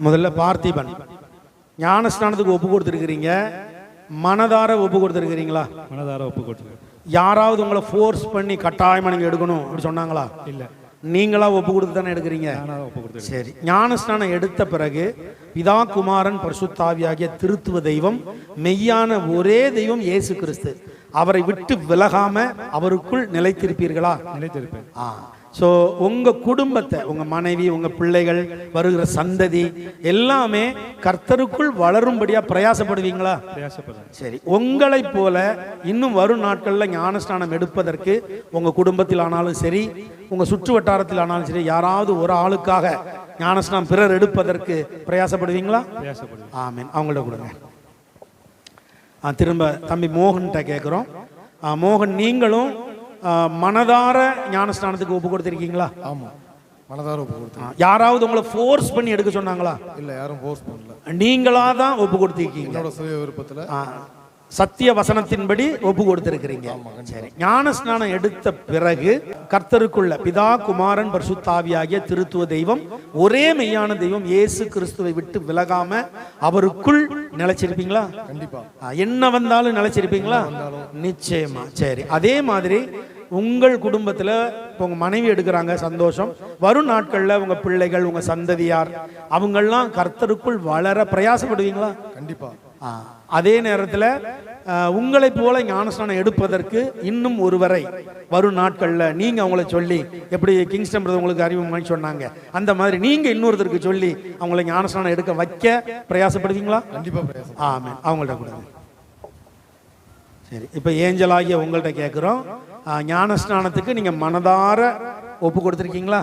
முதல்ல பார்த்திபன். ஞானஸ்நானத்துக்கு ஒப்பு கொடுத்துருக்கிறீங்க. மனதார ஒப்பு கொடுத்துருக்கிறீங்களா? மனதார ஒப்பு கொடுத்துருக்கேன். யாராவது உங்களை ஃபோர்ஸ் பண்ணி கட்டாயமா நீங்க எடுக்கணும் அப்படி சொன்னாங்களா? இல்லை. நீங்களா ஒப்பு கொடுத்து தானே எடுக்கிறீங்க? சரி. ஞானஸ்நானம் எடுத்த பிறகு பிதா குமாரன் பரிசுத்தாவியாகிய திருத்துவ தெய்வம் மெய்யான ஒரே தெய்வம் இயேசு கிறிஸ்து அவரை விட்டு விலகாம அவருக்குள் நிலைத்திருப்பீர்களா? நிலைத்திருப்பேன். ஆ. ஸோ உங்க குடும்பத்தை உங்க மனைவி உங்க பிள்ளைகள் வருகிற சந்ததி எல்லாமே கர்த்தருக்குள் வளரும்படியா பிரயாசப்படுவீங்களா? சரி உங்களைப் போல இன்னும் வரும் நாட்கள்ல ஞானஸ்நானம் எடுப்பதற்கு உங்க குடும்பத்தில் ஆனாலும் சரி உங்க சுற்று வட்டாரத்தில் ஆனாலும் சரி யாராவது ஒரு ஆளுக்காக ஞானஸ்நானம் பிறர் எடுப்பதற்கு பிரயாசப்படுவீங்களா? ஆமீன். அவங்கள்ட்ட கொடுங்க. திரும்ப தம்பி மோகன்கிட்ட கேட்குறோம் மோகன் நீங்களும் மனதார ஞானஸ்நானத்துக்கு ஒப்பு கொடுத்துருக்கீங்களா? ஆமாம் மனதார ஒப்பு கொடுத்தேன் யாராவது உங்களை ஃபோர்ஸ் பண்ணி எடுக்க சொன்னாங்களா? இல்லை யாரும் ஃபோர்ஸ் பண்ணல. நீங்களா தான் ஒப்பு கொடுத்துருக்கீங்க. என்னோட சுய விருப்பத்தில். சத்திய வசனத்தின்படி ஒப்பு கொடுத்திருக்கிறீங்க. சரி. ஞான ஸ்நானம் எடுத்த பிறகு கர்த்தருக்குள்ள பிதா குமாரன் பரிசுத்தாவியாகிய திருத்துவ தெய்வம் ஒரே மெய்யான தெய்வம் இயேசு கிறிஸ்துவை விட்டு விலகாம அவருக்குள் நிலைச்சிருப்பீங்களா? கண்டிப்பா. என்ன வந்தாலும் நிலைச்சிருப்பீங்களா? நிச்சயமா. சரி. அதே மாதிரி உங்கள் குடும்பத்தில் இப்போ உங்கள் மனைவி எடுக்கிறாங்க சந்தோஷம். வரும் நாட்களில் உங்கள் பிள்ளைகள் உங்கள் சந்ததியார் அவங்கெல்லாம் கர்த்தருக்குள் வளர பிரயாசப்படுவீங்களா? கண்டிப்பா. ஆ, அதே நேரத்தில் உங்களைப் போல ஞானஸ்நானம் எடுப்பதற்கு இன்னும் ஒருவரை வரும் நாட்களில் நீங்கள் அவங்கள சொல்லி எப்படி கிங்ஸ்டன் பிரதர் உங்களுக்கு அறிமுகமாகி சொன்னாங்க அந்த மாதிரி நீங்கள் இன்னொருத்தருக்கு சொல்லி அவங்கள ஞானஸ்நானம் எடுக்க வைக்க பிரயாசப்படுவீங்களா? கண்டிப்பா பிரயாசம் ஆமென். அவங்கள்ட்ட கொடுங்க. சரி இப்போ ஏஞ்சலாகிய உங்கள்கிட்ட கேட்குறோம் ஞானஸ்நானத்துக்கு நீங்கள் மனதார ஒப்பு கொடுத்துருக்கீங்களா?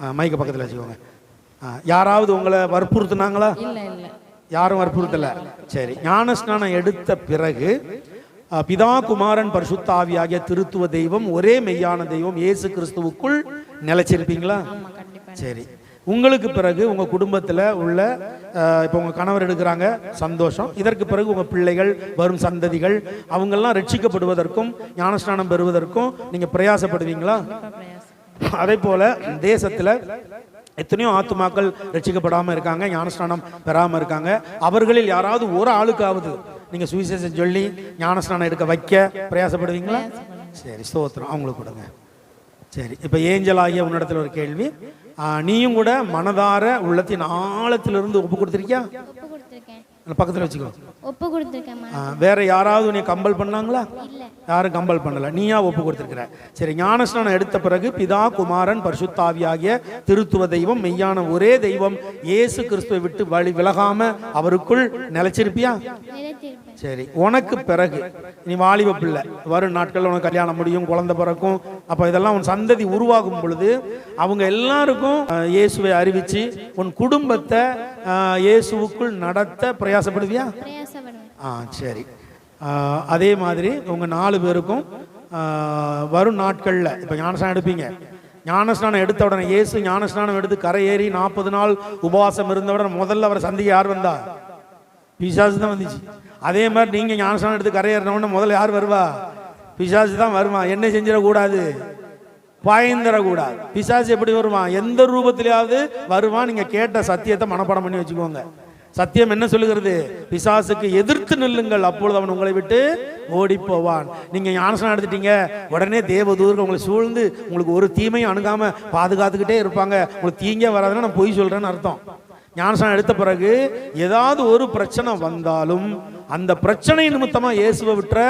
ஆ, மைக்க பக்கத்தில் வச்சுக்கோங்க. ஆ, யாராவது உங்களை வற்புறுத்துனாங்களா? யாரும் வற்புறுத்தல? சரி ஞானஸ்நானம் எடுத்த பிறகு பிதா குமாரன் பரிசுத்தாவியாகிய திருத்துவ தெய்வம் ஒரே மெய்யான தெய்வம் இயேசு கிறிஸ்துவுக்குள் நிலைச்சிருப்பீங்களா? சரி உங்களுக்கு பிறகு உங்க குடும்பத்துல உள்ள இப்போ உங்க கணவர் எடுக்கிறாங்க சந்தோஷம். இதற்கு பிறகு உங்க பிள்ளைகள் வரும் சந்ததிகள் அவங்கெல்லாம் ரட்சிக்கப்படுவதற்கும் ஞானஸ்நானம் பெறுவதற்கும் நீங்க பிரயாசப்படுவீங்களா? அதே போல தேசத்துல எத்தனையோ ஆத்துமாக்கள் ரட்சிக்கப்படாம இருக்காங்க ஞானஸ்நானம் பெறாம இருக்காங்க. அவர்களில் யாராவது ஒரு ஆளுக்காவது நீங்க சுவிசேஷம் சொல்லி ஞானஸ்நானம் எடுக்க வைக்க பிரயாசப்படுவீங்களா? சரி ஸ்தோத்திரம். அவங்களுக்கு கொடுங்க. சரி இப்போ ஏஞ்சல் ஆகிய உன்னிடத்துல ஒரு கேள்வி. நீயும் கூட மனதார உள்ளத்தின் ஆழத்திலிருந்து ஒப்பு கொடுத்துருக்கியா? பக்கத்தில் வச்சுக்கோ. ஒப்பு கொடுத்துருக்கேம்மா ஆ, வேற யாராவது உன்னை கம்பல் பண்ணாங்களா? யாரும் கம்பல் பண்ணல. நீயா ஒப்பு கொடுத்திருக்கிற சரி ஞானஸ்நானம் எடுத்த பிறகு பிதா குமாரன் பரிசுத்தாவியாகிய திருத்துவ தெய்வம் மெய்யான ஒரே தெய்வம் இயேசு கிறிஸ்துவை விட்டு வழி விலகாம அவருக்குள் நிலைச்சிருப்பியா? சரி உனக்கு பிறகு. நீ வாலிப பிள்ளை. வரும் நாட்களில் உனக்கு கல்யாணம் முடியும் குழந்தை பிறக்கும். அப்போ இதெல்லாம் உன் சந்ததி உருவாகும் பொழுது அவங்க எல்லாருக்கும் இயேசுவை அறிவிச்சு உன் குடும்பத்தை இயேசுவுக்குள் நடத்த பிரயாசப்படுவியா? ஆ சரி. அதே மாதிரி உங்கள் நாலு பேருக்கும் வரும் நாட்களில் இப்போ ஞானஸ்நானம் எடுப்பீங்க. ஞானஸ்நானம் எடுத்த உடனே இயேசு ஞானஸ்நானம் எடுத்து கரை ஏறி நாற்பது நாள் உபவாசம் இருந்தவுடன் முதல்ல அவரை சந்திக்க யார் வந்தா? பிசாசு தான் வந்துச்சு. அதே மாதிரி நீங்கள் ஞானஸ்நானம் எடுத்து கரை ஏறின முதல்ல யார் வருவா? பிசாசு தான் வருவான். என்ன செஞ்சிடக்கூடாது? பாய்ந்துடக்கூடாது. பிசாசு எப்படி வருவான்? எந்த ரூபத்திலேயாவது வருவான். நீங்கள் கேட்ட சத்தியத்தை மனப்பாடம் பண்ணி வச்சுக்கோங்க. சத்தியம் என்ன சொல்லுகிறது? பிசாசுக்கு எதிர்த்து நில்லுங்கள். அப்பொழுது அவன் உங்களை விட்டு ஓடி போவான் நீங்க ஞானசனம் எடுத்துட்டீங்க உடனே தேவதூதர்கள் உங்களை சூழ்ந்து உங்களுக்கு ஒரு தீமையும் அணுகாம பாதுகாத்துக்கிட்டே இருப்பாங்க. உங்களுக்கு தீங்கே வராதுன்னா நான் பொய் சொல்றேன்னு அர்த்தம். ஞானசனம் எடுத்த பிறகு ஏதாவது ஒரு பிரச்சனை வந்தாலும் அந்த பிரச்சனை நிமித்தமா இயேசுவை விட்டுற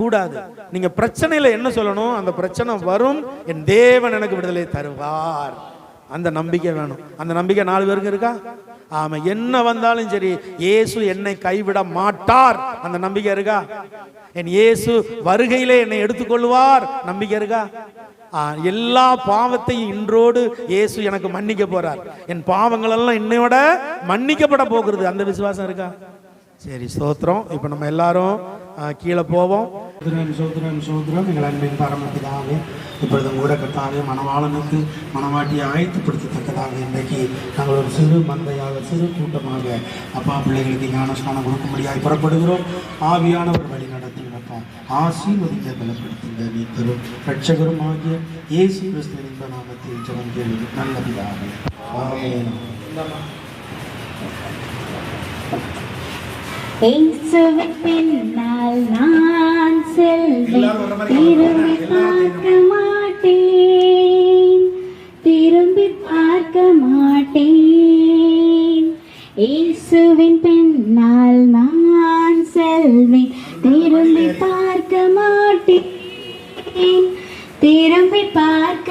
கூடாது. நீங்க பிரச்சனையில என்ன சொல்லணும்? அந்த பிரச்சனை வரும். என் தேவன் எனக்கு விடுதலை தருவார். அந்த நம்பிக்கை வேணும். அந்த நம்பிக்கை நாலு பேருக்கு இருக்கா? ஆமா. என்ன வந்தாலும் சரி இயேசு என்னை கைவிட மாட்டார். அந்த நம்பிக்கை இருக்கா? என் இயேசு வருகையிலே என்னை எடுத்துக்கொள்வார் நம்பிக்கை இருக்கா? எல்லா பாவத்தையும் இன்றோடு இயேசு எனக்கு மன்னிக்க போறார். என் பாவங்கள் எல்லாம் இன்னையோட மன்னிக்கப்பட போகிறது. அந்த விசுவாசம் இருக்கா? சரி ஸ்தோத்திரம். இப்போ நம்ம எல்லாரும் கீழே போவோம் சோதரன் சோதரன் சோதரம் எங்கள் அன்பின் பரமபிதாவே இப்பொழுது கூட கத்தாவே மணவாளனுக்கு மணவாட்டியை ஆயத்துப்படுத்தத்தக்கதாக இன்றைக்கு நாங்கள் ஒரு சிறு மந்தையாக சிறு கூட்டமாக அப்பா பிள்ளைகளுக்கு ஞானஸ்நானம் கொடுக்கும்படியாக புறப்படுகிறோம் ஆவியானவர் வழி நடத்தினப்பா ஆசீர்வதிக்க பலப்படுத்துங்க நீ தரும் ரட்சகரும் ஆகிய ஏசி கிறிஸ்துவின் இன்ப நாமத்தில் ஜெபம் கேள்வி நல்ல பிதாவே ஆமென் பின்னால் நான் செல்வேன். திரும்பி பார்க்க மாட்டேன். திரும்பி பார்க்க மாட்டேன். இயேசுவின் பின்னால் நான் செல்வேன். திரும்பி பார்க்க மாட்டேன். திரும்பி பார்க்க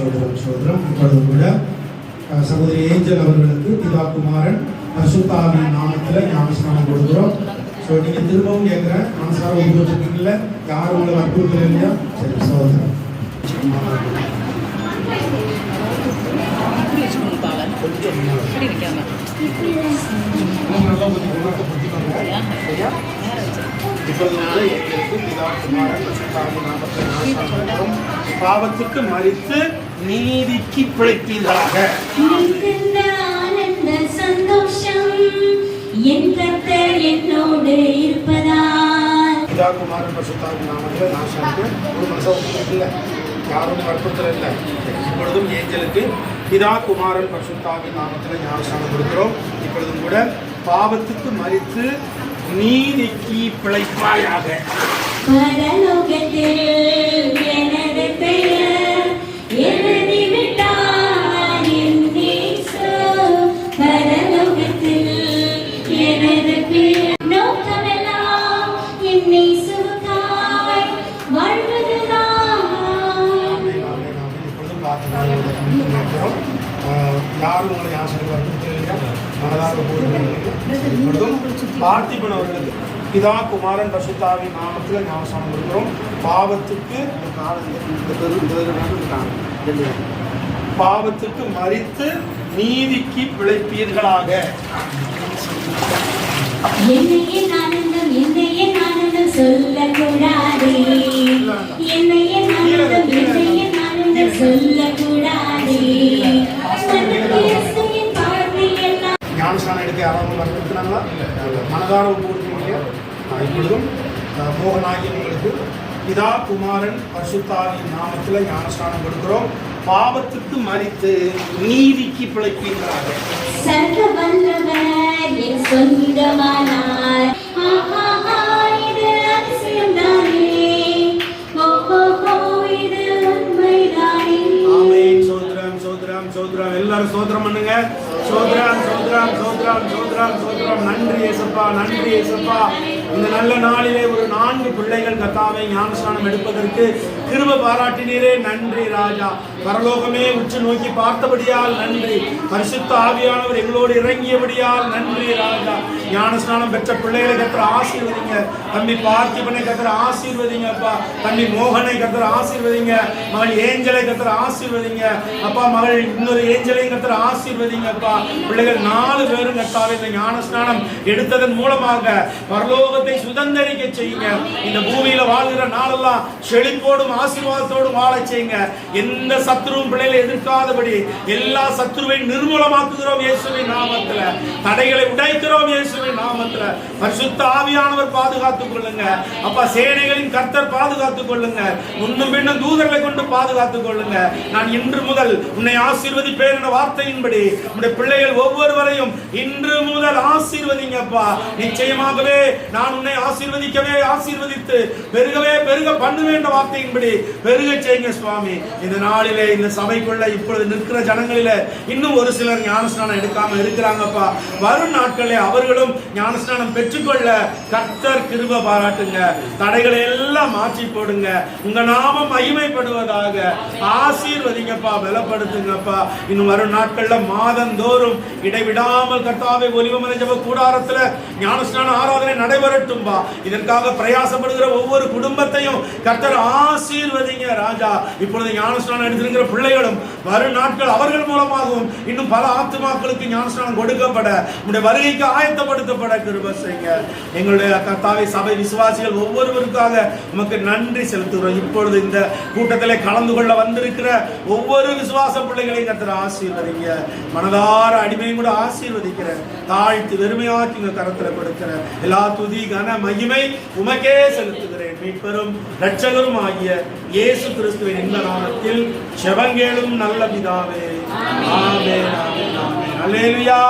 சோத்திரம், சோத்திரம். இப்பொழுது கூட. சகோதரி ஏஞ்சல் அவர்களுக்கு பிதா குமாரன் பரிசுத்தாவின் நாமத்தில் ஞானஸ்நானம் கொடுக்குறோம். ஸோ நீங்கள் திரும்பவும் கேட்குறேன் மனசார உருவத்துக்குள்ள யாரும் உங்களை வற்புறுத்தல இல்லையா? சரி சோதரம் பாவத்துக்கு மறித்து நீதிக்கு ஆனந்த சந்தோஷம்? என் கர்த்தர் என்னோடு இருப்பதால். பிதா குமாரன் பசுத்தாவின் நாமத்தில் நாசாக்கு ஒரு மனசவத்துக்கு இல்லை யாரும் வற்புறுத்தல் இல்லை. இப்பொழுதும் ஏஞ்சலுக்கு பிதா குமாரன் பசுத்தாவின் நாமத்தில் ஞானஸ்தானம் கொடுக்கிறோம். இப்பொழுதும் கூட பாவத்துக்கு மறித்து நீதிக்கு பிழைப்பாயாக. பரலோகத்தில் என பார்த்திபன் அவர்களுக்கு பிதா குமாரன் பசுத்தாவின் நாமத்தில் ஞாபகம் கொடுக்கிறோம் பாவத்துக்கு பாவத்துக்கு மறித்து நீதிக்கு பிழைப்பீர்களாக. என்னையே என்னையே ஆனந்தம் சொல்லக்கூடாதே. என்னையே என்னையே சொல்லக்கூடாதே. பார்வையெல்லாம் ஞானஸ்தானம் எடுக்க யாராவது மனதார ஒப்பு இப்பொழுதும் ஆஹ், பிதா குமாரன் பரிசுத்தாவின் நாமத்தில் ஞானஸ்தானம் கொடுக்கிறோம். பாவத்துக்கு மறித்து நீதிக்கு பிழைப்பீர்களாக. சர்வ வல்லவர் என் சொந்தமானார் ஆஹா, இது அதிசயம்தானே. சோத்ரம் சோத்ரம் சோத்ரம் நன்றி ஏசப்பா நன்றி ஏசப்பா இந்த நல்ல நாளிலே ஒரு நான்கு பிள்ளைகள் கத்தாவை ஞானஸ்தானம் எடுப்பதற்கு கிருப பாராட்டினீரே. நன்றி ராஜா. பரலோகமே உற்று நோக்கி பார்த்தபடியால் நன்றி. பரிசுத்த ஆவியானவர் எங்களோடு இறங்கியபடியால் நன்றி ராஜா. ஞானஸ்நானம் பெற்ற பிள்ளைகளை கத்திர ஆசீர்வதிங்க. தம்பி பார்த்திபனை கத்திர ஆசீர்வதிங்க அப்பா தம்பி மோகனை கத்திர ஆசீர்வதிங்க. மகள் ஏஞ்சலை கத்திர ஆசீர்வதிங்க. அப்பா மகள் இன்னொரு ஏஞ்சலையும் கத்திர ஆசீர்வதிங்க அப்பா பிள்ளைகள் நாலு பேரும் கத்தாவே இந்த ஞானஸ்நானம் எடுத்ததன் மூலமாக பரலோகத்தை சுதந்தரிக்க செய்யுங்க. இந்த பூமியில வாழ்கிற நாளெல்லாம் செழிப்போடும் ஆசீர்வாதத்தோடும் வாழ செய்யுங்க. எந்த சத்ருவும் பிள்ளைகளை எதிர்க்காதபடி எல்லா சத்துருவை நிர்மூலமாக்குகிறோம் இயேசுவின் நாமத்துல. தடைகளை உடைக்கிறோம் இயேசுவின் நாமத்துல. பரிசுத்த ஆவியானவர் பாதுகாத்துக் கொள்ளுங்க. அப்பா சேனைகளின் கர்த்தர் பாதுகாத்துக் கொள்ளுங்க. முன்னும் பின்னும் தூதர்களை கொண்டு பாதுகாத்துக் கொள்ளுங்க. நான் இன்று முதல் உன்னை ஆசீர்வதிப்பேன் என்ற வார்த்தையின்படி உடைய பிள்ளைகள் ஒவ்வொருவரையும் இன்று முதல் ஆசீர்வதிங்கப்பா. நிச்சயமாகவே நான் உன்னை ஆசீர்வதிக்கவே ஆசீர்வதித்து பெருகவே பெருக பண்ணுவேன் என்ற வார்த்தையின்படி பெருக செய்யுங்க சுவாமி. இந்த நாளில் இந்த சபைக்குள்ள இப்பொழுது நிற்கிற ஜனங்களில இன்னும் ஒரு சிலர் ஞானஸ்நானம் எடுக்காம இருக்கிறாங்கப்பா. வரும் நாட்களே அவர்களும் ஞானஸ்நானம் பெற்றுக்கொள்ள கர்த்தர் கிருப பாராட்டுங்க. தடைகளை எல்லாம் மாற்றி போடுங்க. உங்க நாமம் மகிமைப்படுவதாக ஆசீர்வதிங்கப்பா பலப்படுத்துங்கப்பா. இன்னும் வரும் நாட்கள்ல மாதந்தோறும் இடைவிடாமல் கர்த்தாவை ஒலிவமலை ஜப கூடாரத்துல ஞானஸ்நான ஆராதனை நடைபெறட்டும்பா. இதற்காக பிரயாசப்படுகிற ஒவ்வொரு குடும்பத்தையும் கர்த்தர் ஆசீர்வதிங்க ராஜா. இப்பொழுது ஞானஸ்நானம் எடுத்து இருக்கிற பிள்ளைகளும் வரும் நாட்கள் அவர்கள் மூலமாகவும் இன்னும் பல ஆத்துமாக்களுக்கு ஞானஸ்நானம் கொடுக்கப்பட உடைய வருகைக்கு ஆயத்தப்படுத்தப்பட கிருப செய்யுங்க எங்களுடைய கர்த்தாவை சபை விசுவாசிகள் ஒவ்வொருவருக்காக உமக்கு நன்றி செலுத்துகிறோம். இப்பொழுது இந்த கூட்டத்திலே கலந்து கொள்ள வந்திருக்கிற ஒவ்வொரு விசுவாச பிள்ளைகளையும் கத்திர ஆசீர்வதிங்க. மனதார அடிமையும் கூட ஆசீர்வதிக்கிறேன். தாழ்த்து வெறுமையாக்கி உங்க கரத்துல கொடுக்கிறேன். எல்லா துதி கன மகிமை உமக்கே செலுத்துகிறேன். மீட்பெரும் இரட்சகரும் ஆகிய இயேசு கிறிஸ்துவின் இந்த நாமத்தில் செவங்கேளும் நல்ல பிதாவே. ஆமே ஆமே ஆமே அல்லேலுயா.